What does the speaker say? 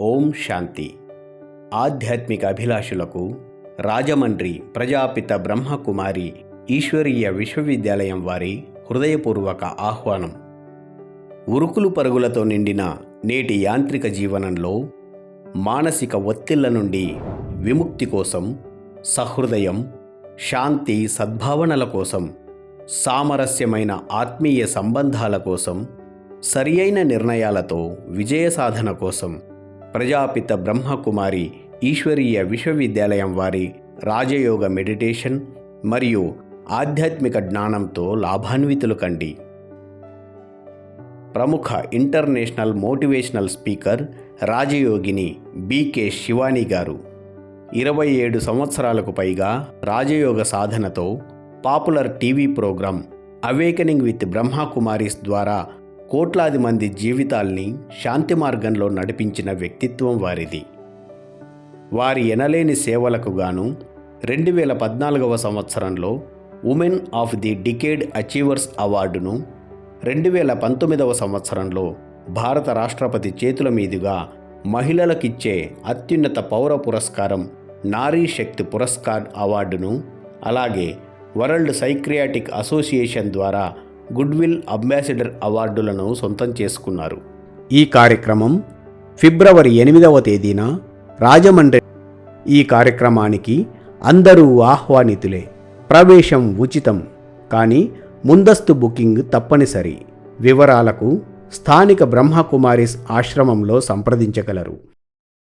ఓం శాంతి. ఆధ్యాత్మిక అభిలాషులకు రాజమండ్రి ప్రజాపిత బ్రహ్మకుమారి ఈశ్వరీయ విశ్వవిద్యాలయం వారి హృదయపూర్వక ఆహ్వానం. ఉరుకులు పరుగులతో నిండిన నేటి యాంత్రిక జీవనంలో మానసిక ఒత్తిళ్ళ నుండి విముక్తి కోసం సహృదయం శాంతి సద్భావనల కోసం సామరస్యమైన ఆత్మీయ సంబంధాల కోసం సరియైన నిర్ణయాలతో విజయ సాధన కోసం ప్రజాపిత బ్రహ్మకుమారి ఈశ్వరీయ విశ్వవిద్యాలయం వారి రాజయోగ మెడిటేషన్ మరియు ఆధ్యాత్మిక జ్ఞానంతో లాభాన్వితులు కండి. ప్రముఖ international motivational speaker Rajyogini BK Shivani గారు. ఇరవై ఏడు సంవత్సరాలకు పైగా రాజయోగ సాధనతో popular TV program awakening with Brahma Kumaris ద్వారా కోట్లాది మంది జీవితాల్ని శాంతి మార్గంలో నడిపించిన వ్యక్తిత్వం వారిది. వారి ఎనలేని సేవలకు గాను రెండు వేల పద్నాలుగవ సంవత్సరంలో women of the decade achievers అవార్డును రెండు వేల పంతొమ్మిదవ సంవత్సరంలో భారత రాష్ట్రపతి చేతుల మీదుగా మహిళలకిచ్చే అత్యున్నత పౌర పురస్కారం నారీ శక్తి పురస్కార్ అవార్డును అలాగే వరల్డ్ సైక్రియాటిక్ అసోసియేషన్ ద్వారా గుడ్విల్ అంబాసిడర్ అవార్డులను సొంతం చేసుకున్నారు. ఈ కార్యక్రమం ఫిబ్రవరి ఎనిమిదవ తేదీన రాజమండ్రి ఈ కార్యక్రమానికి అందరూ ఆహ్వానితులే. ప్రవేశం ఉచితం కానీ ముందస్తు బుకింగ్ తప్పనిసరి. వివరాలకు స్థానిక బ్రహ్మకుమారిస్ ఆశ్రమంలో సంప్రదించగలరు.